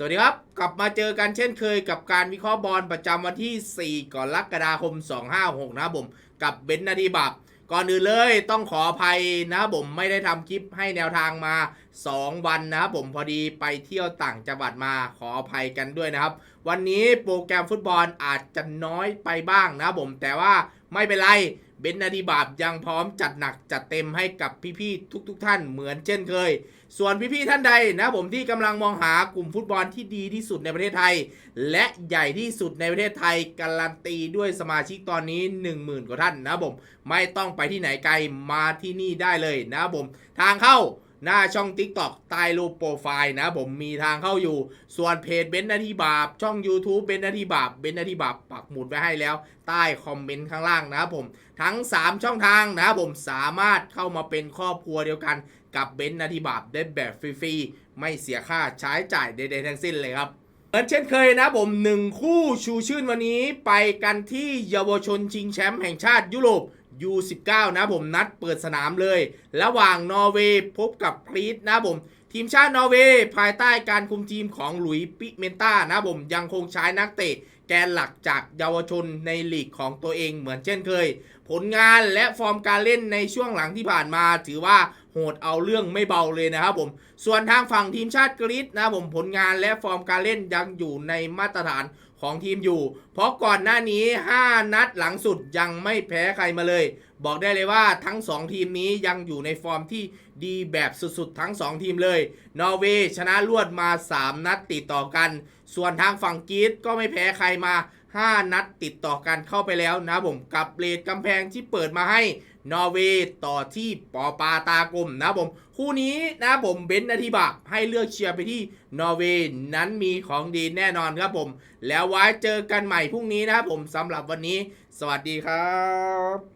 สวัสดีครับ กลับมาเจอกันเช่นเคยกับการวิเคราะห์บอลประจำวันที่ 4กรกฎาคม 256 นะครับผม กับเบนซ์นาทีบับก่อนอื่นเลยต้องขออภัยนะครับผมไม่ได้ทำคลิปให้แนวทางมา 2 วันนะครับผมพอดีไปเที่ยวต่างจังหวัดมาขออภัยกันด้วยนะครับ วันนี้โปรแกรมฟุตบอลอาจจะน้อยไปบ้างนะครับผมแต่ว่าไม่เป็นไร เบนนาดีบาบยังพร้อมจัดหนักจัดเต็มให้กับพี่ๆทุกๆท่านเหมือนเช่นเคย ส่วนพี่ๆท่านใดนะผมที่กำลังมองหากลุ่มฟุตบอลที่ดีที่สุดในประเทศไทย และใหญ่ที่สุดในประเทศไทย การันตีด้วยสมาชิกตอนนี้ 10,000 กว่าท่านนะผมไม่ต้องไปที่ไหนไกลมาที่นี่ได้เลยนะผมทางเข้า หน้าช่อง TikTok ใต้รูปโปรไฟล์นะผมมีทางเข้าอยู่ ส่วนเพจเบนนาทีบาปช่อง YouTube เบนนาทีบาปเบนนาทีบาปปักหมุดไว้ให้แล้ว ใต้คอมเมนต์ข้างล่างนะครับผมทั้ง 3 ช่องทางนะผมสามารถเข้ามาเป็นครอบครัวเดียวกันกับเบนนาทีบาปได้แบบฟรีๆไม่เสียค่าใช้จ่ายใดๆทั้งสิ้นเลยครับเหมือนเช่นเคยนะผมหนึ่งคู่ชูชื่นวันนี้ไปกันที่เยาวชนชิงแชมป์แห่งชาติยุโรป U19 นะผมนัดเปิดสนามเลย ระหว่างนอร์เวย์พบกับกรีซนะผม ทีมชาตินอร์เวย์ภายใต้การคุมทีมของหลุยส์ปิเมนต้านะผมยังคงใช้นักเตะแกนหลักจากเยาวชนในลีกของตัวเองเหมือนเช่นเคย ผลงานและฟอร์มการเล่นในช่วงหลังที่ผ่านมา ถือว่าโหดเอาเรื่องไม่เบาเลยนะครับผม ส่วนทางฝั่งทีมชาติกรีซนะผมผลงานและฟอร์มการเล่นยังอยู่ในมาตรฐานของทีมอยู่ เพราะก่อนหน้านี้ 5 นัดหลังสุดยังไม่แพ้ใครมาเลย บอกได้เลยว่าทั้ง 2 ทีมนี้ยังอยู่ในฟอร์มที่ดีแบบสุดๆ ทั้ง 2 ทีมเลย นอร์เวย์ชนะรวดมา 3 นัดติดต่อกัน ส่วนทางฝั่งกรีซก็ไม่แพ้ใครมา 5 นัดติดต่อกันเข้าไปแล้วนะผมกับเรทกำแพงที่เปิดมาให้นอร์เวย์ต่อที่ปอปาตากลมนะผม คู่นี้นะผมเบนซ์นาทีบะให้เลือกเชียร์ไปที่นอร์เวย์นั้นมีของดีแน่นอนครับผม แล้วไว้เจอกันใหม่พรุ่งนี้นะครับผมสำหรับวันนี้ สวัสดีครับ